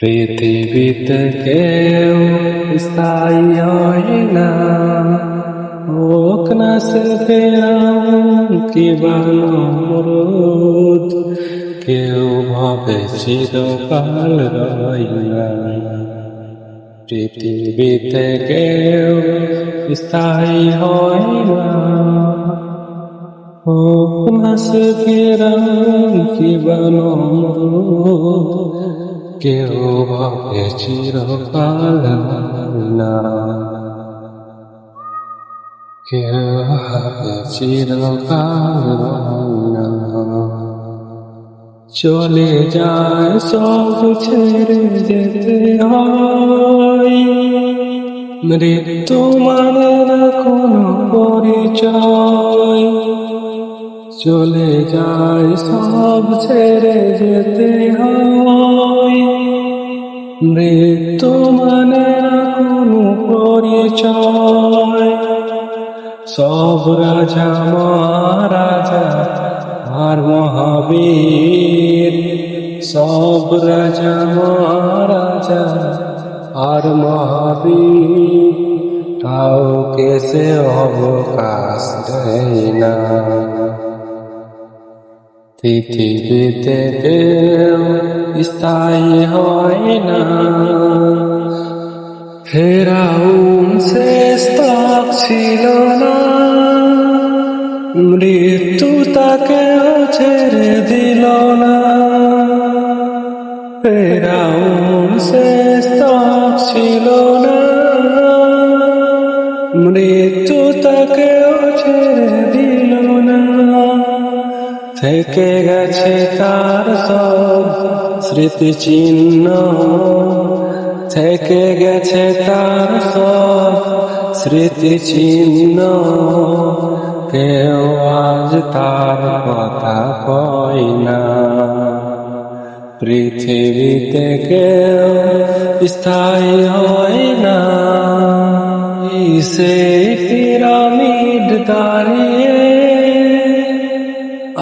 পৃথিবীতে কেউ স্থায়ী হয় না হোক না সে ফেরাউন কি বানরুদ কেউ ভাবে চিরকাল রয় না পৃথিবীতে কেউ স্থায়ী হয় না হোক না সে ফেরাউন কি বানরুদ কেউ ভাবে চিরকাল না কেউ ভাবে চিরকাল না চলে যায় সব ছেড়ে যেতে হয়। মৃত্যু মানে না কোনো পরিচয়। চলে যায় সব ছেড়ে যেতে মৃত্যু মানে কোনো পরিচয়। সব রাজা, মহারাজা, আর মহাবীর। সব রাজা, মহারাজা, আর মহাবীর। কাউকে সে অবকাশ দেয় না। পৃথিবীতে কেউ স্থায়ী হয় না। ফেরাউন শেষ ছিল না। মৃত্যু তাকে ছেড়ে দিল না। ফেরাউন তক ছিল না। মৃত্যু তাকে ছেড়ে দিল না। থেকে গেছে তার সব স্মৃতি চিহ্ন থেকে গেছে তার সব স্মৃতি চিহ্ন কেউ আজ তার কথা কয় না। পৃথিবীতে কেউ স্থায়ী হয় না। সেই পিরামিড দাঁড়িয়ে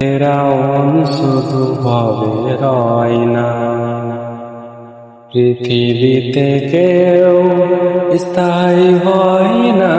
ফেরাউন শুধু ভবে রয় না। পৃথিবীতে কেউ স্থায়ী হয় না।